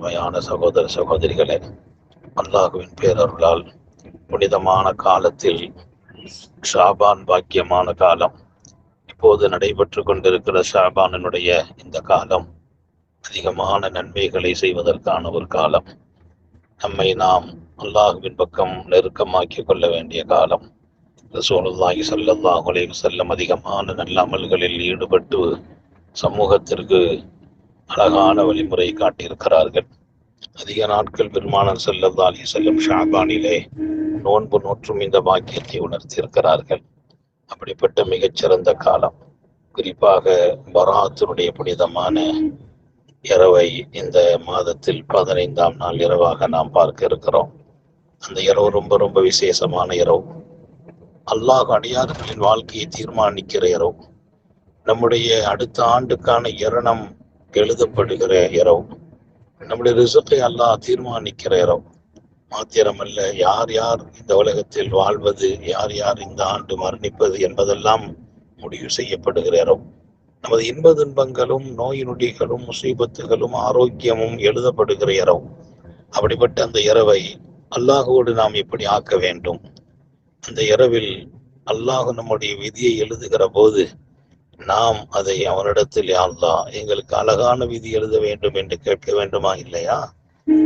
அருமையான சகோதர சகோதரிகளே அல்லாஹுவின் பேரருளால் புனிதமான காலத்தில் ஷாபான் பாக்கியமான காலம். இப்போது நடைபெற்று கொண்டிருக்கிற ஷாபானினுடைய இந்த காலம் அதிகமான நன்மைகளை செய்வதற்கான ஒரு காலம். நம்மை நாம் அல்லாஹுவின் பக்கம் நெருக்கமாக்கி கொள்ள வேண்டிய காலம். ரசூலுல்லாஹி ஸல்லல்லாஹு செல்லும் அதிகமான நல்ல அமல்களில் ஈடுபட்டு சமூகத்திற்கு அழகான வழிமுறை காட்டியிருக்கிறார்கள். அதிக நாட்கள் பெருமானார் ஸல்லல்லாஹு செல்லும் வஸல்லம் ஷாபானிலே நோன்பு நோற்றும் இந்த பாக்கியத்தை உணர்த்தியிருக்கிறார்கள். அப்படிப்பட்ட மிகச்சிறந்த காலம். குறிப்பாக பராத்தினுடைய புனிதமான இரவை இந்த மாதத்தில் பதினைந்தாம் நாள் இரவாக நாம் பார்க்க இருக்கிறோம். அந்த இரவு ரொம்ப ரொம்ப விசேஷமான இரவு. அல்லாஹ் அடியார்களின் வாழ்க்கையை தீர்மானிக்கிற இரவு. நம்முடைய அடுத்த ஆண்டுக்கான இரணம் எழுதப்படுகிற இரவு. நம்முடைய ரிசுக்கை அல்லாஹ் தீர்மானிக்கிற இரவு. மாத்திரமல்ல யார் யார் இந்த உலகத்தில் வாழ்வது யார் யார் இந்த ஆண்டு மரணிப்பது என்பதெல்லாம் முடிவு செய்யப்படுகிற இரவு. நமது இன்ப துன்பங்களும் நோய் நொடிகளும் முசீபத்துகளும் ஆரோக்கியமும் எழுதப்படுகிற இரவு. அப்படிப்பட்ட அந்த இரவை அல்லாஹோடு நாம் எப்படி ஆக்க வேண்டும்? அந்த இரவில் அல்லாஹ் நம்முடைய விதியை எழுதுகிற போது நாம் அதை அவனிடத்தில் யாழ்லா எங்களுக்கு அழகான விதி எழுத வேண்டும் என்று கேட்க வேண்டுமா? இல்லையா?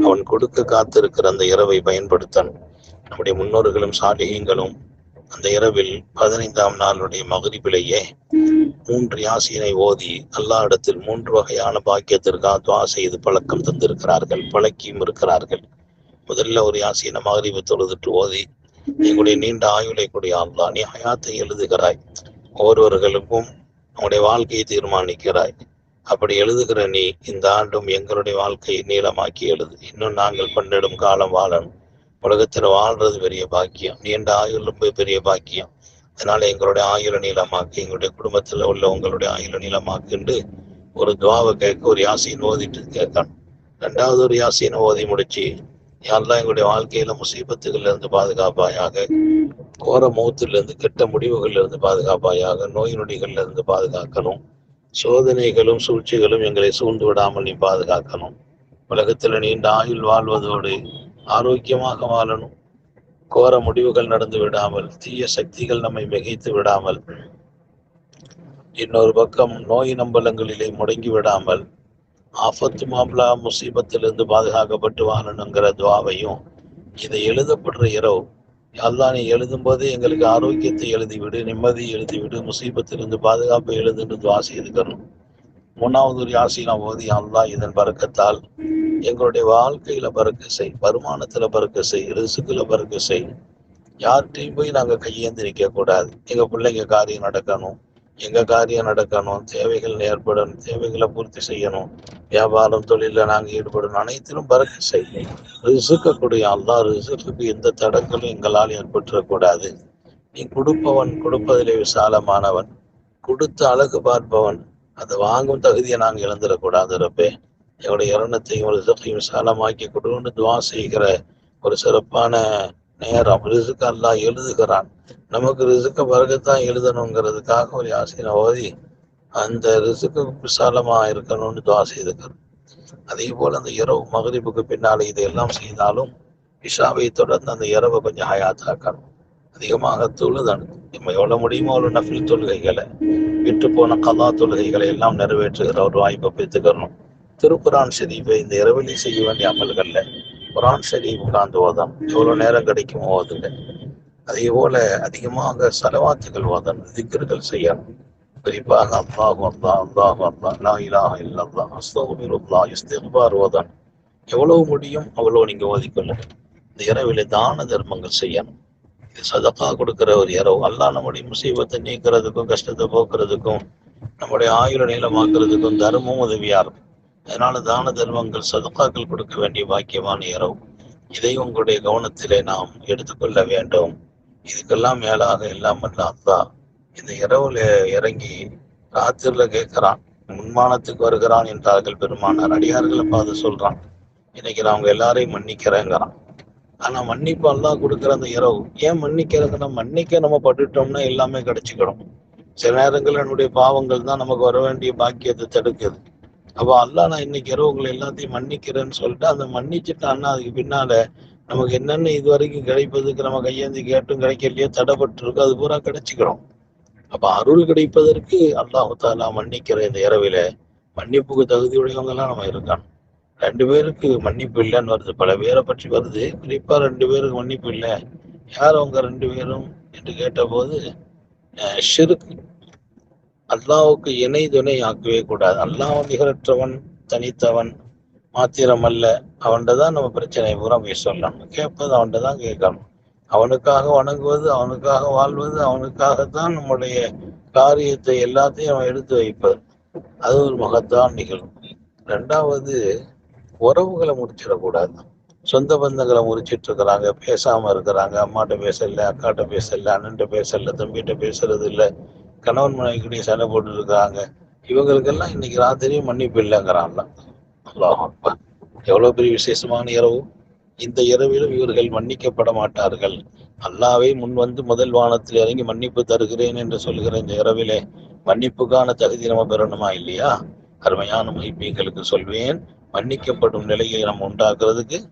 அவன் கொடுக்க காத்திருக்கிற அந்த இரவை பயன்படுத்தணும். நம்முடைய முன்னோர்களும் சாலிகங்களும் அந்த இரவில் பதினைந்தாம் நாளுடைய மகரிபிலேயே மூன்று யாசினை ஓதி அல்லா இடத்தில் மூன்று வகையான பாக்கியத்திற்காக துவா செய்து பழக்கம் தந்திருக்கிறார்கள் பழக்கியும் இருக்கிறார்கள். முதல்ல ஒரு யாசின மகரிபு தொழுதுட்டு ஓதி எங்களுடைய நீண்ட ஆயுளை கூடிய அல்லா நீ ஹயாத்தை எழுதுகிறாய். ஒவ்வொருவர்களுக்கும் உங்களுடைய வாழ்க்கையை தீர்மானிக்கிறாய். அப்படி எழுதுகிற நீ இந்த ஆண்டும் எங்களுடைய வாழ்க்கையை நீளமாக்கி எழுது. இன்னும் நாங்கள் கொண்டிடும் காலம் வாழணும். உலகத்தில் வாழ்றது பெரிய பாக்கியம். நீண்ட ஆயுளும் பெரிய பாக்கியம். அதனால எங்களுடைய ஆயுள நீளமாக்கு எங்களுடைய குடும்பத்தில் உள்ள உங்களுடைய ஆயுள நீளமாக்குண்டு. ஒரு துவாவை கேட்க ஒரு யாசையின் ஓதிட்டு கேட்கணும். ரெண்டாவது ஒரு யாசையின் ஓதி முடிச்சு யாரெல்லாம் எங்களுடைய வாழ்க்கையில முசீபத்துகள்ல இருந்து பாதுகாப்பாயாக கோர மூத்துல இருந்து கெட்ட முடிவுகள்ல இருந்து பாதுகாப்பாயாக நோய் நொடிகள்ல இருந்து பாதுகாக்கணும். சோதனைகளும் சூழ்ச்சிகளும் எங்களை சூழ்ந்து விடாமல் நீ பாதுகாக்கணும். உலகத்துல நீண்ட ஆயுள் வாழ்வதோடு ஆரோக்கியமாக வாழணும். கோர முடிவுகள் நடந்து விடாமல் தீய சக்திகள் நம்மை மிகைத்து விடாமல் இன்னொரு பக்கம் நோய் நம்பலங்களிலே முடங்கி விடாமல் ஆபத்து மாப்ளா முசீபத்திலிருந்து பாதுகாக்கப்பட்டு வாழணுங்கிற துவாவையும் இதை எழுதப்படுற இரவு. அல்லா நீ எழுதும் போதே எங்களுக்கு ஆரோக்கியத்தை எழுதிவிடு நிம்மதி எழுதிவிடு முசீபத்திலிருந்து பாதுகாப்பை எழுதுன்னு துவா செய்துக்கணும். மூணாவது ஒரு யாசினா ஓதி அல்லா இதன் பறக்கத்தால் எங்களுடைய வாழ்க்கையில பறக்க செய் வருமானத்துல பறக்க செய் ரிசுக்குல பறக்க செய். யார்கிட்டையும் போய் நாங்கள் கையேந்து நிற்க கூடாது. எங்க பிள்ளைங்க காரியம் நடக்கணும் எங்க காரியம் நடக்கணும் தேவைகள் ஏற்படணும் தேவைகளை பூர்த்தி செய்யணும். வியாபாரம் தொழில நாங்க ஈடுபடணும் அனைத்திலும் பறக்க செய்யும் ரிசுக்கக்கூடிய அல்லா ரிசுக்கு எந்த தடங்களும் எங்களால் ஏற்பட்டுறக்கூடாது. நீ கொடுப்பவன் கொடுப்பதிலே விசாலமானவன் கொடுத்து அழகு பார்ப்பவன் அதை வாங்கும் தகுதியை நாங்க இழந்துடக்கூடாது ரப்பே. எங்களுடைய இரணத்தையும் ரிசுக்கையும் விசாலமாக்கி கொடுன்னு துவா செய்கிற ஒரு சிறப்பான நேரம். ரிசுக்கு அல்லா எழுதுகிறான். நமக்கு ரிசுக்க பிறகுதான் எழுதணுங்கிறதுக்காக ஒரு யாசினை ஓதி அந்த ரிசுக்கு விசாலமா இருக்கணும்னு துவா செய்துக்கிறோம் அதே போல அந்த இரவு மகரிப்புக்கு பின்னால் இதையெல்லாம் செய்தாலும் இஷாவை தொடர்ந்து அந்த இரவை கொஞ்சம் ஹயாத்தாக்கணும். அதிகமாக தொழுதணும் நம்ம எவ்வளவு முடியுமோ அவ்வளவு நஃபில் தொழுகைகளை விட்டு போன கதா தொழுகைகளை எல்லாம் நிறைவேற்றுகிற ஒரு வாய்ப்பை பெற்றுக்கணும். திருக்குரான் ஷெரீஃபை இந்த இரவிலே செய்ய வேண்டிய அமல்கள்ல குரான் ஷெரீஃப் உட்கார்ந்து ஓதம் எவ்வளவு நேரம் கிடைக்குமோ ஓதுங்க. அதே போல அதிகமாக செலவாத்துகள் ஓதணும் திக்கர்கள் செய்யணும். குறிப்பாக அல்லாஹ் அல்லாஹ் அல்லாஹ் அல்லாஹ் லா இலாஹ இல்லல்லா அஸ்தகுபிருல்லாஹ் இஸ்திக்பார் ஓதன் எவ்வளவு முடியும் அவ்வளவு நீங்க ஓதிக்கொள்ளுங்க இந்த இரவிலே தான தர்மங்கள் செய்யணும் இது சதக்கா கொடுக்கிற ஒரு இரவு அல்லா நம்முடைய முசீபத்தை நீக்கிறதுக்கும் கஷ்டத்தை போக்குறதுக்கும் நம்முடைய ஆயுள நீளமாக்குறதுக்கும் தர்மம் உதவியா இருக்கும் அதனால தான தர்மங்கள் சதுக்காக்கள் கொடுக்க வேண்டிய பாக்கியமான இரவு இதை உங்களுடைய கவனத்திலே நாம் எடுத்துக்கொள்ள வேண்டும் இதுக்கெல்லாம் மேலாக எல்லாம் அல்ல அல்லா இந்த இரவுல இறங்கி ராத்திரில கேட்கிறான். முன்மானத்துக்கு வருகிறான் என்றார்கள். பெருமானார் அடியார்களை பார்த்து சொல்றான் இன்னைக்கு நான் அவங்க எல்லாரையும் மன்னிக்கிறேங்கிறான். ஆனா மன்னிப்பு எல்லாம் கொடுக்குற அந்த இரவு ஏன் மன்னிக்கிறதுன்னா மன்னிக்க நம்ம பட்டுட்டோம்னா எல்லாமே கிடைச்சிக்கிடும். சில நேரங்கள் என்னுடைய பாவங்கள் தான் நமக்கு வர வேண்டிய பாக்கியத்தை தடுக்குது. அப்போ அல்லா நான் இன்னைக்கு இரவு உங்களை எல்லாத்தையும் மன்னிக்கிறேன்னு சொல்லிட்டு அந்த மன்னிச்சுட்டான்னா அதுக்கு பின்னால நமக்கு என்னென்ன இது வரைக்கும் கிடைப்பதுக்கு நம்ம கையேந்தி கேட்டும் கிடைக்கலையோ தடைப்பட்டு இருக்கோ அது பூரா கிடைச்சிக்கிறோம் அப்ப அருள் கிடைப்பதற்கு அல்லாஹு தாலா மன்னிக்கிற இந்த இரவில மன்னிப்புக்கு தகுதியுடையவங்கெல்லாம் எல்லாம் நம்ம இருக்கான் ரெண்டு பேருக்கு மன்னிப்பு இல்லைன்னு வருது. பல பேரை பற்றி வருது. குறிப்பா ரெண்டு பேருக்கு மன்னிப்பு இல்லை. யார் அவங்க ரெண்டு பேரும் என்று கேட்டபோது ஷிருக்கு அல்லாவுக்கு இணை துணை ஆக்கவே கூடாது. அல்லாஹ் நிகரற்றவன் தனித்தவன் மாத்திரம் அல்ல அவன்கிட்ட தான் நம்ம பிரச்சனை பூரா போய் சொல்லணும். கேட்பது அவன்கிட்ட தான் கேட்கணும். அவனுக்காக வணங்குவது அவனுக்காக வாழ்வது அவனுக்காகத்தான் நம்முடைய காரியத்தை எல்லாத்தையும் அவன் எடுத்து வைப்பது. அது ஒரு மகத்தான் நிகழும் ரெண்டாவது உறவுகளை முடிச்சிடக்கூடாது. சொந்த பந்தங்களை முறிச்சிட்டு இருக்கிறாங்க பேசாம இருக்கிறாங்க அம்மாட்ட பேசல அக்காட்ட பேசல அண்ணன்ட்ட பேசல தம்பிகிட்ட பேசுறது இல்லை கணவன் மனைவிக்கிட்டே சண்டை போட்டு இருக்காங்க இவங்களுக்கெல்லாம் இன்னைக்கு ராத்திரியும் மன்னிப்பு இல்லைங்கிறான்ல எவ்வளவு பெரிய விசேஷமான இரவு. இந்த இரவிலும் இவர்கள் மன்னிக்கப்பட மாட்டார்கள். அல்லாவே முன் வந்து முதல் வானத்தில் இறங்கி மன்னிப்பு தருகிறேன் என்று சொல்கிற இந்த இரவிலே மன்னிப்புக்கான தகுதி நம்ம பெறணுமா இல்லையா? அருமையான மகிப்பீங்களுக்கு சொல்வேன். மன்னிக்கப்படும் நிலையை நம்ம உண்டாக்குறதுக்கு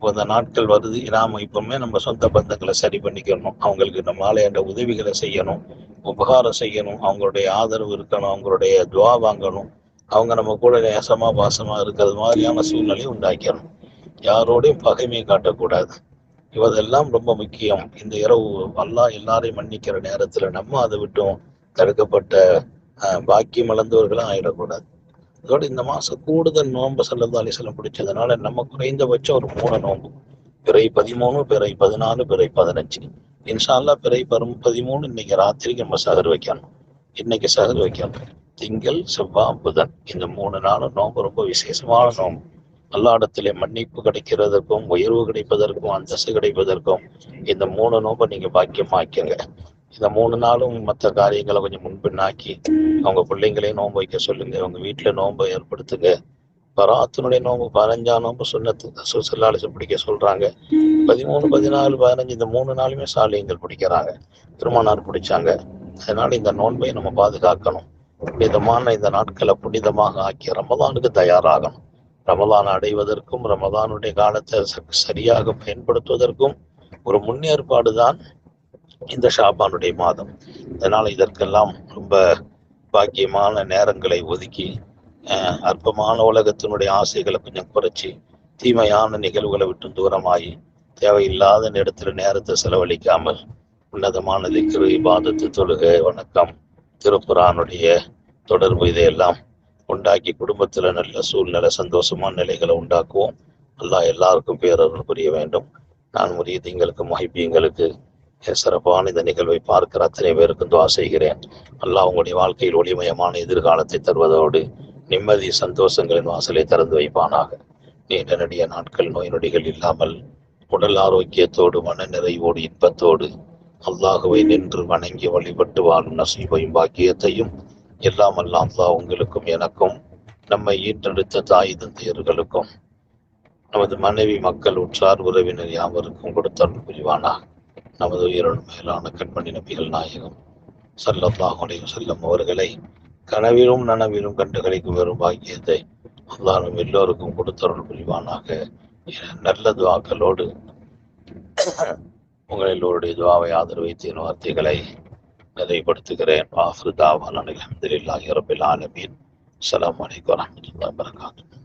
இந்த நாட்கள் வருது. நாம இப்பவுமே நம்ம சொந்த பந்தங்களை சரி பண்ணிக்கணும். அவங்களுக்கு நம்மளால என்ற உதவிகளை செய்யணும். உபகாரம் செய்யணும். அவங்களுடைய ஆதரவு இருக்கணும். அவங்களுடைய துவா வாங்கணும். அவங்க நம்ம கூட நேசமா பாசமா இருக்கிறது மாதிரியான சூழ்நிலையை உண்டாக்கணும் யாரோடையும் பகைமையை காட்டக்கூடாது. இவதெல்லாம் ரொம்ப முக்கியம். இந்த இரவு அல்லாஹ் எல்லாரையும் மன்னிக்கிற நேரத்துல நம்ம அதை விட்டும் தடுக்கப்பட்ட பாக்கியம் இழந்தவர்களும் ஆயிடக்கூடாது. அதோட இந்த மாசம் கூடுதல் நோன்பு செல்லது அலிசலம் பிடிச்சதுனால நம்ம குறைந்தபட்சம் ஒரு மூணு நோன்பு. பிறை பதிமூணு பிறை பதினாலு பிறை பதினஞ்சு. இன்ஷால்லா பிறை பரும் பதிமூணு இன்னைக்கு ராத்திரிக்கு நம்ம சகர் வைக்கணும். இன்னைக்கு சகர் வைக்கணும். திங்கள் செவ்வாய் புதன் இந்த மூணு நாளும் நோம்பு ரொம்ப விசேஷமான நோம்பு அல்லாடத்திலே மன்னிப்பு கிடைக்கிறதுக்கும் உயர்வு கிடைப்பதற்கும் அந்தஸ்து கிடைப்பதற்கும் இந்த மூணு நோம்பை நீங்க பாக்கியமாக்குங்க இந்த மூணு நாளும் மற்ற காரியங்களை கொஞ்சம் முன்பின்னாக்கி அவங்க பிள்ளைங்களையும் நோன்பு வைக்க சொல்லுங்க. அவங்க வீட்டுல நோன்பை ஏற்படுத்துங்க. பராத்தினுடைய நோம்பு பதினஞ்சாம் நோம்பு சுண்ணத்து சுசல்லாலிசம் பிடிக்க சொல்றாங்க. பதிமூணு பதினாலு பதினஞ்சு இந்த மூணு நாளுமே சாலியங்கள் பிடிக்கிறாங்க. திருமணார் பிடிச்சாங்க. அதனால இந்த நோன்பை நம்ம பாதுகாக்கணும். புனிதமான இந்த நாட்களை புனிதமாக ஆக்கி ரமதானுக்கு தயாராகணும். ரமதான் அடைவதற்கும் ரமதானுடைய காலத்தை சரியாக பயன்படுத்துவதற்கும் ஒரு முன்னேற்பாடு தான் இந்த ஷாபானுடைய மாதம். அதனால் இதற்கெல்லாம் ரொம்ப பாக்கியமான நேரங்களை ஒதுக்கி அற்பமான உலகத்தினுடைய ஆசைகளை கொஞ்சம் குறைச்சி தீமையான நிகழ்வுகளை விட்டு தூரமாகி தேவையில்லாத நேரத்தில் நேரத்தை செலவழிக்காமல் உன்னதமான திக்ரு இபாதத்து தொழுகை வணக்கம் திருப்புரானுடைய தொடர்பு இதையெல்லாம் உண்டாக்கி குடும்பத்தில் நல்ல சூழ்நிலை சந்தோஷமான நிலைகளை உண்டாக்குவோம். அல்லாஹ் எல்லாருக்கும் பேரர்கள் புரிய வேண்டும். நான் முறிய திங்களுக்கு மகிப்பியங்களுக்கு சிறப்பான இந்த நிகழ்வை பார்க்கிற அத்தனை பேருக்கும் துவா செய்கிறேன். அல்லாஹ் உங்களுடைய வாழ்க்கையில் ஒளிமயமான எதிர்காலத்தை தருவதோடு நிம்மதி சந்தோஷங்களின் வாசலை திறந்து வைப்பானாக. நீண்ட நடிக நாட்கள் நோய் நொடிகள் இல்லாமல் உடல் ஆரோக்கியத்தோடு மன நிறைவோடு இன்பத்தோடு அல்லாஹுவை நின்று வணங்கி வழிபட்டு வாழும் நசீபையும் பாக்கியத்தையும் எல்லாம் அல்லாம் உங்களுக்கும் எனக்கும் நம்மை ஈட்டெடுத்த தாய் தந்தையர்களுக்கும் நமது மனைவி மக்கள் உற்றார் உறவினர் யாவருக்கும் கொடுத்தருள் புரிவானா? நமது உயிரோடு மேலான கண்மணி நபிகள் நாயகம் சல்லல்லாஹுடைய செல்லும் அவர்களை கனவிலும் நனவிலும் கண்டுகளிக்கும் வெறும் பாக்கியத்தை அல்லாரும் எல்லோருக்கும் கொடுத்தருள் புரிவானாக. நல்ல துவாக்களோடு உங்கள் எல்லோருடைய துவாவை ஆதரவைத்து வார்த்தைகளை நிறைவுபடுத்துகிறேன் ஆஃபு தாவான் அலமதுல்லாஹி ரபில் ஆலமீன். அஸ்ஸலாமு அலைக்கும் வரஹ்மத்துல்லாஹி வபரகாத்துஹு.